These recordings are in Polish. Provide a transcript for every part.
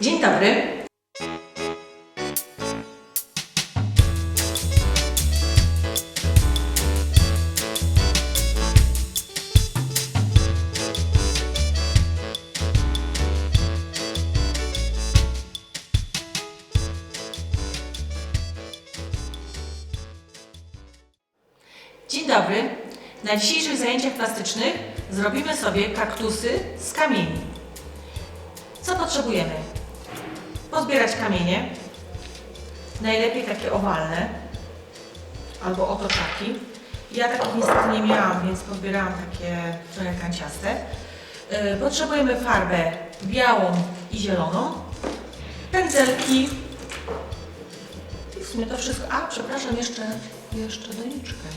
Dzień dobry. Dzień dobry. Na dzisiejszych zajęciach plastycznych zrobimy sobie kaktusy z kamieni. Co potrzebujemy? Pozbierać kamienie, najlepiej takie owalne albo otoczaki. Ja takich niestety nie miałam, więc pozbierałam takie trochę kanciaste. Yy, Potrzebujemy farbę białą i zieloną, pędzelki i w sumie to wszystko. A, przepraszam, jeszcze, jeszcze doniczkę.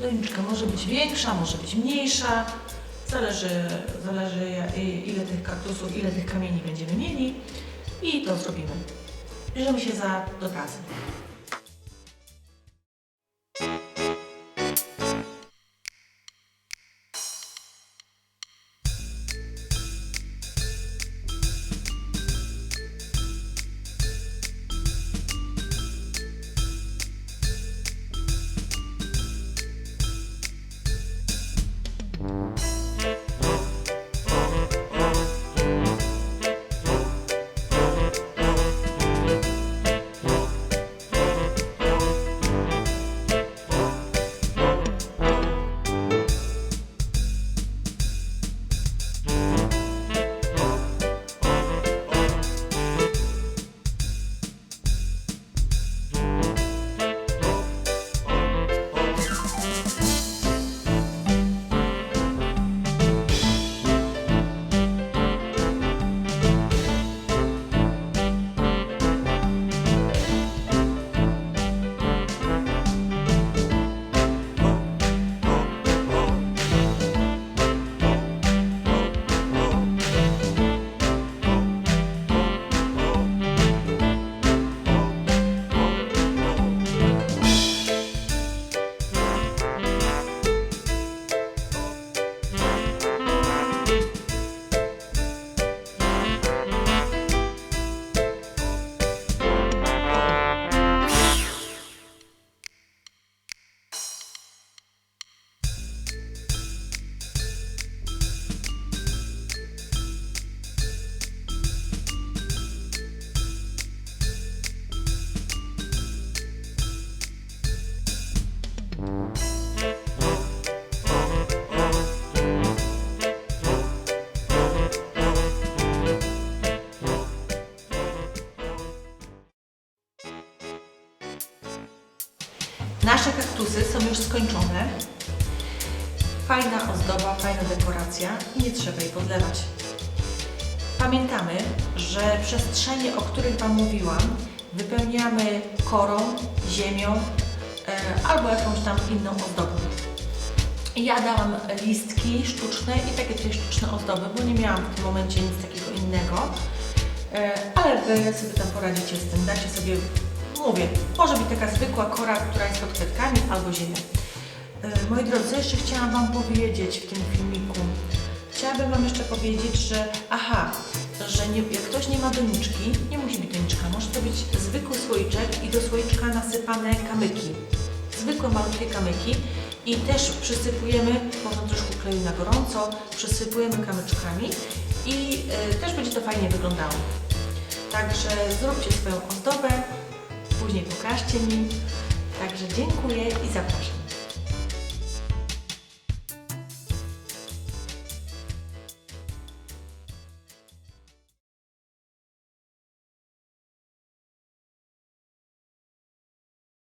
Doniczka może być większa, może być mniejsza. Zależy, zależy ile tych kaktusów, ile tych kamieni będziemy mieli i to zrobimy. Bierzemy się za do pracy. Nasze kaktusy są już skończone. Fajna ozdoba, fajna dekoracja i nie trzeba jej podlewać. Pamiętamy, że przestrzenie, o których Wam mówiłam, wypełniamy korą, ziemią albo jakąś tam inną ozdobą. Ja dałam listki sztuczne i takie tutaj sztuczne ozdoby, bo nie miałam w tym momencie nic takiego innego. E, Ale Wy sobie tam poradzicie z tym, dacie sobie, mówię, może być taka zwykła kora, która jest pod kwiatkami albo ziemia. E, Moi drodzy, jeszcze chciałam Wam powiedzieć w tym filmiku? Chciałabym Wam jeszcze powiedzieć, że aha, że nie, jak ktoś nie ma doniczki, nie musi być doniczka, może to być zwykły słoiczek i do słoiczka nasypane kamyki. Zwykłe malutkie kamyki i też przysypujemy, można troszkę kleju na gorąco, przysypujemy kamyczkami i y, też będzie to fajnie wyglądało. Także zróbcie swoją ozdobę, później pokażcie mi. Także dziękuję i zapraszam.